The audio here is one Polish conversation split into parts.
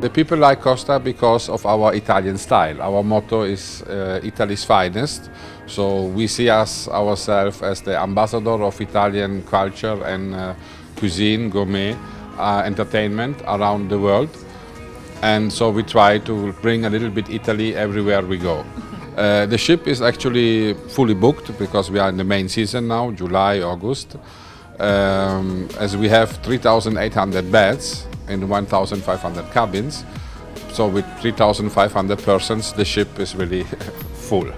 The people like Costa because of our Italian style. Our motto is uh, Italy's finest. So we see us ourselves as the ambassador of Italian culture and uh, cuisine, gourmet, uh, entertainment around the world. And so we try to bring a little bit Italy everywhere we go. Uh, the ship is actually fully booked because we are in the main season now, July, August. Um, as we have 3,800 beds in 1,500 cabins. So with 3,500 persons, the ship is really full.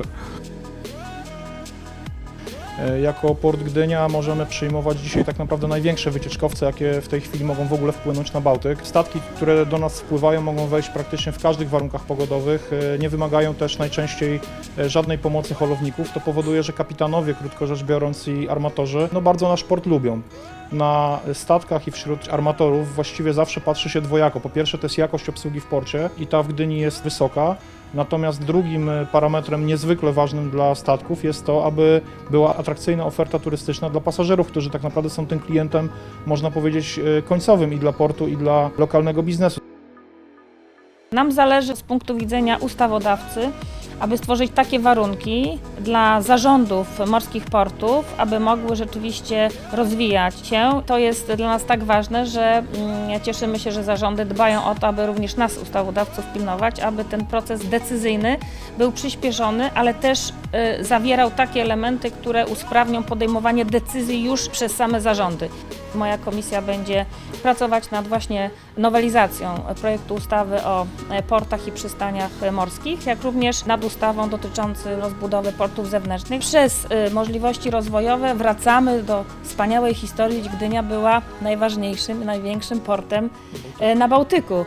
E, Jako Port Gdynia możemy przyjmować dzisiaj tak naprawdę największe wycieczkowce, jakie w tej chwili mogą w ogóle wpłynąć na Bałtyk. Statki, które do nas wpływają, mogą wejść praktycznie w każdych warunkach pogodowych. E, Nie wymagają też najczęściej e, żadnej pomocy holowników. To powoduje, że kapitanowie, krótko rzecz biorąc, i armatorzy, no bardzo nasz port lubią. Na statkach i wśród armatorów właściwie zawsze patrzy się dwojako. Po pierwsze, to jest jakość obsługi w porcie i ta w Gdyni jest wysoka. Natomiast drugim e, parametrem niezwykle ważnym dla statków jest to, aby była atrakcyjna oferta turystyczna dla pasażerów, którzy tak naprawdę są tym klientem, można powiedzieć, e, końcowym i dla portu, i dla lokalnego biznesu. Nam zależy z punktu widzenia ustawodawcy, aby stworzyć takie warunki dla zarządów morskich portów, aby mogły rzeczywiście rozwijać się. To jest dla nas tak ważne, że mm, cieszymy się, że zarządy dbają o to, aby również nas, ustawodawców, pilnować, aby ten proces decyzyjny był przyspieszony, ale też y, zawierał takie elementy, które usprawnią podejmowanie decyzji już przez same zarządy. Moja komisja będzie pracować nad właśnie nowelizacją projektu ustawy o e, portach i przystaniach morskich, jak również nad ustawą dotyczącą rozbudowy portów zewnętrznych. Przez e, możliwości rozwojowe wracamy do wspaniałej historii, gdzie Gdynia była najważniejszym, największym portem e, na Bałtyku.